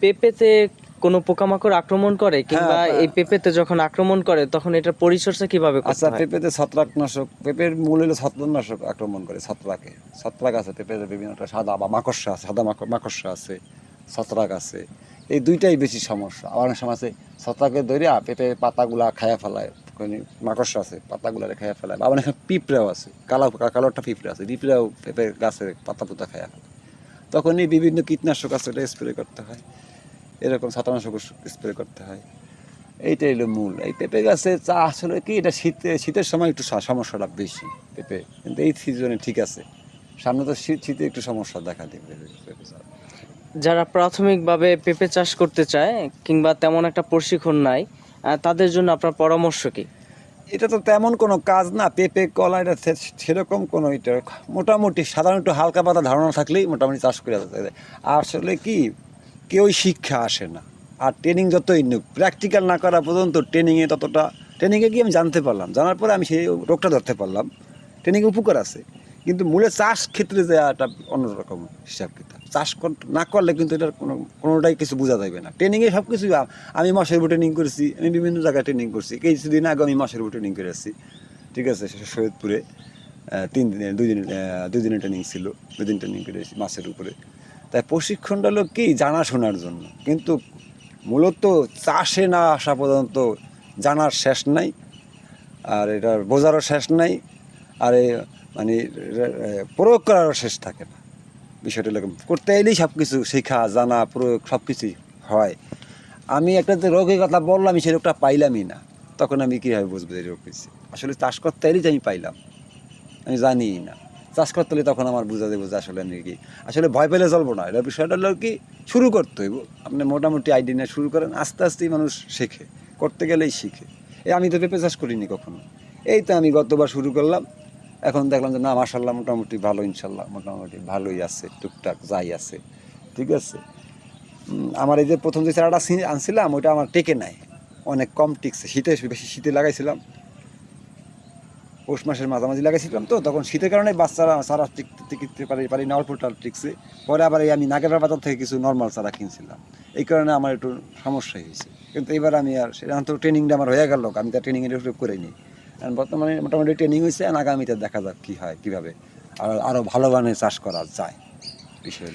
পেঁপেতে কোনো পোকামাকড় আক্রমণ করে কিংবা হ্যাঁ। এই পেঁপেতে যখন আক্রমণ করে তখন এটার পরিচর্যা কীভাবে করতে আচ্ছা পেঁপেতে ছত্রাকনাশক পেঁপের মূল হলো ছত্রাকনাশক আক্রমণ করে ছত্রাকে। ছত্রাক আছে পেঁপেতে বিভিন্ন সাদা বা মাকড়সা আছে সাদা মাক- মাকড়সা আছে ছত্রাক আছে। এই দুইটাই বেশি সমস্যা। আবার অনেক সময় আছে ছত্রাকের দৈরিয়া পেঁপে পাতাগুলা খায়া ফেলায় মাকড়সা আছে পাতাগুলা খায়া ফেলায়। বা এখানে পিঁপড়াও আছে কালো কালো একটা পিঁপড়া আছে পিঁপড়াও পেঁপে গাছের পাতা পুতা খায়া ফেলে। তখনই বিভিন্ন কীটনাশক আছে ওটা স্প্রে করতে হয়। এরকম ছত্রাকনাশক স্প্রে করতে হয়। এইটাই হলো মূল। এই পেঁপে গাছে চা আসলে কি এটা শীতে শীতের সময় একটু সমস্যাটা বেশি পেঁপে। কিন্তু এই সিজনে ঠিক আছে। সামনে তো শীত শীতে একটু সমস্যা দেখা দেবে পেঁপে চাষ। যারা প্রাথমিকভাবে পেঁপে চাষ করতে চায় কিংবা তেমন একটা প্রশিক্ষণ নাই তাদের জন্য আপনার পরামর্শ কি? এটা তো তেমন কোনো কাজ না। পেঁপে কলা এটা সেরকম কোনো এটা মোটামুটি সাধারণ একটু হালকা পাতা ধারণা থাকলেই মোটামুটি চাষ করে আসলে কি কেউই শিক্ষা আসে না। আর ট্রেনিং যতই নিক প্র্যাকটিক্যাল না করা পর্যন্ত ট্রেনিংয়ে ততটা ট্রেনিংয়ে গিয়ে আমি জানতে পারলাম, জানার পরে আমি সেই রোগটা ধরতে পারলাম। ট্রেনিংয়ে উপকার আছে, কিন্তু মূলে চাষ ক্ষেত্রে যে একটা অন্যরকম হিসাব কিতাব। চাষ না করলে কিন্তু এটার কোনো, কোনোটাই কিছু বোঝা যাবে না। ট্রেনিংয়ে সব কিছু আমি মাসের উপর ট্রেনিং করেছি, আমি বিভিন্ন জায়গায় ট্রেনিং করছি। কিছুদিন আগে আমি মাসের উপর ট্রেনিং করে আসছি। ঠিক আছে সৈয়দপুরে তিন দিনের, দুই দিনের দুই দিনের ট্রেনিং ছিল। দুই দিন ট্রেনিং করে মাসের উপরে। তাই প্রশিক্ষণটা হলো কি জানাশোনার জন্য। কিন্তু মূলত চাষে না আসা পর্যন্ত জানার শেষ নাই, আর এটার বোঝারও শেষ নাই, আর মানে প্রয়োগ করারও শেষ থাকে না। বিষয়টা এরকম, করতে এলেই সব কিছু শেখা, জানা, প্রয়োগ সব কিছুই হয়। আমি একটা যে রোগের কথা বললাম সেই রোগটা পাইলামই না। তখন আমি কীভাবে বুঝব এই রোগ আসলে চাষ করতে এলেই যে আমি পাইলাম, আমি জানিই না। চাষ করতে হলে তখন আমার বুঝা দেবো যে আসলে আমি কি আসলে ভয় পেলে চলবো না। এটা বিষয়টা হলো কি, শুরু করতে হইব। আপনি মোটামুটি আইডিয়া নিয়ে শুরু করেন, আস্তে আস্তেই মানুষ শেখে। করতে গেলেই শিখে। এই আমি তো পেঁপে চাষ করিনি কখনো। এই তো আমি গতবার শুরু করলাম। এখন দেখলাম যে না মাসাল্লাহ মোটামুটি ভালো ইনশাল্লাহ মোটামুটি ভালোই আছে, টুকটাক যাই আছে। ঠিক আছে? আমার এই যে প্রথম যে চারাটা আনছিলাম, ওইটা আমার টেকে নাই। অনেক কম টিকছে শীতে বেশি শীতে লাগাইছিলাম। পৌষ মাসের মাঝামাঝি লাগাইছিলাম তো, তখন শীতের কারণে বাচ্চারা চারা টিকতে পারি পারি না অল্পটা টিকছে। পরে আবার এই আমি নাগের বাজার থেকে কিছু নর্মাল চারা কিনছিলাম। এই কারণে আমার একটু সমস্যা হয়েছে। কিন্তু এবার আমি আর সেটা তো ট্রেনিংটা আমার হয়ে গেল, আমি তো ট্রেনিংয়ের উপরে করিনি কারণ বর্তমানে মোটামুটি ট্রেনিং হয়েছে আর আগামীতে দেখা যাক কী হয়, কীভাবে আর আরও ভালো মানে চাষ করা যায় বিষয়।